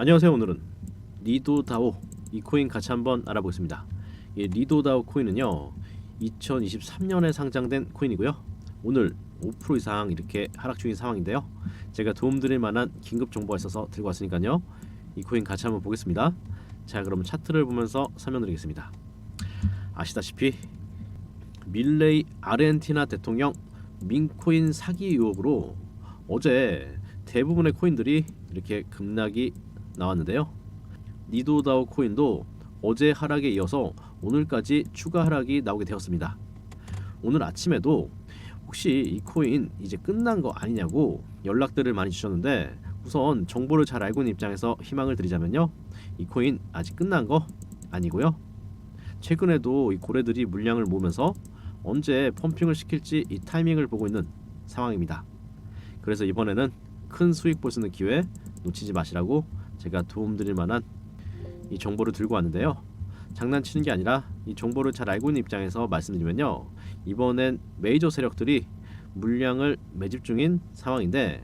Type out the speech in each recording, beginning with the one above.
안녕하세요. 오늘은 리도다오 이 코인 같이 한번 알아보겠습니다. 이 리도다오 코인은요 2023년에 상장된 코인이고요. 오늘 5% 이상 이렇게 하락 중인 상황인데요. 제가 도움드릴 만한 긴급 정보가 있어서 들고 왔으니까요. 이 코인 같이 한번 보겠습니다. 자, 그럼 차트를 보면서 설명드리겠습니다. 아시다시피 밀레이 아르헨티나 대통령 민코인 사기 의혹으로 어제 대부분의 코인들이 이렇게 급락이 나왔는데요. 니도다오 코인도 어제 하락에 이어서 오늘까지 추가 하락이 나오게 되었습니다. 오늘 아침에도 혹시 이 코인 이제 끝난 거 아니냐고 연락들을 많이 주셨는데 우선 정보를 잘 알고 있는 입장에서 희망을 드리자면요. 이 코인 아직 끝난 거 아니고요. 최근에도 이 고래들이 물량을 모으면서 언제 펌핑을 시킬지 이 타이밍을 보고 있는 상황입니다. 그래서 이번에는 큰 수익 볼 수 있는 기회 놓치지 마시라고 제가 도움드릴 만한 이 정보를 들고 왔는데요. 장난치는 게 아니라 이 정보를 잘 알고 있는 입장에서 말씀드리면요. 이번엔 메이저 세력들이 물량을 매집 중인 상황인데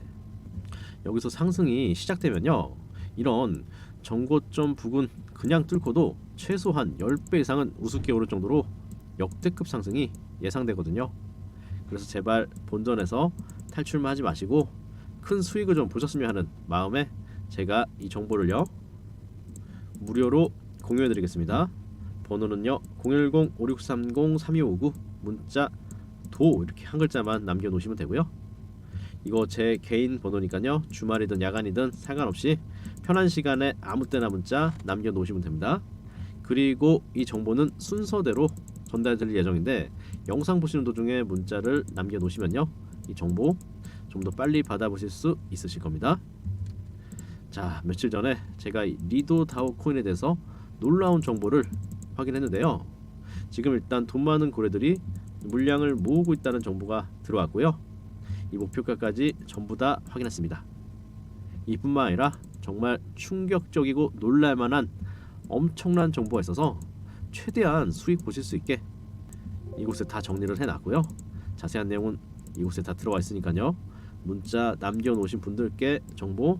여기서 상승이 시작되면요. 이런 정고점 부근 그냥 뚫고도 최소한 10배 이상은 우습게 오를 정도로 역대급 상승이 예상되거든요. 그래서 제발 본전에서 탈출만 하지 마시고 큰 수익을 좀 보셨으면 하는 마음에 제가 이 정보를요 무료로 공유해 드리겠습니다. 번호는요 010-5630-3259 문자 도 이렇게 한 글자만 남겨 놓으시면 되고요. 이거 제 개인 번호니까요 주말이든 야간이든 상관없이 편한 시간에 아무 때나 문자 남겨 놓으시면 됩니다. 그리고 이 정보는 순서대로 전달드릴 예정인데 영상 보시는 도중에 문자를 남겨 놓으시면요 이 정보 좀 더 빨리 받아보실 수 있으실 겁니다. 자 며칠 전에 제가 이 리도 다오 코인에 대해서 놀라운 정보를 확인했는데요. 지금 일단 돈 많은 고래들이 물량을 모으고 있다는 정보가 들어왔고요. 이 목표가까지 전부 다 확인했습니다. 이뿐만 아니라 정말 충격적이고 놀랄만한 엄청난 정보가 있어서 최대한 수익 보실 수 있게 이곳에 다 정리를 해놨고요. 자세한 내용은 이곳에 다 들어와 있으니까요. 문자 남겨놓으신 분들께 정보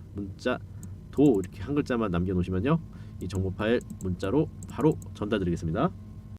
문자 도 이렇게 한 글자만 남겨 놓으시면요. 이 정보 파일 문자로 바로 전달드리겠습니다.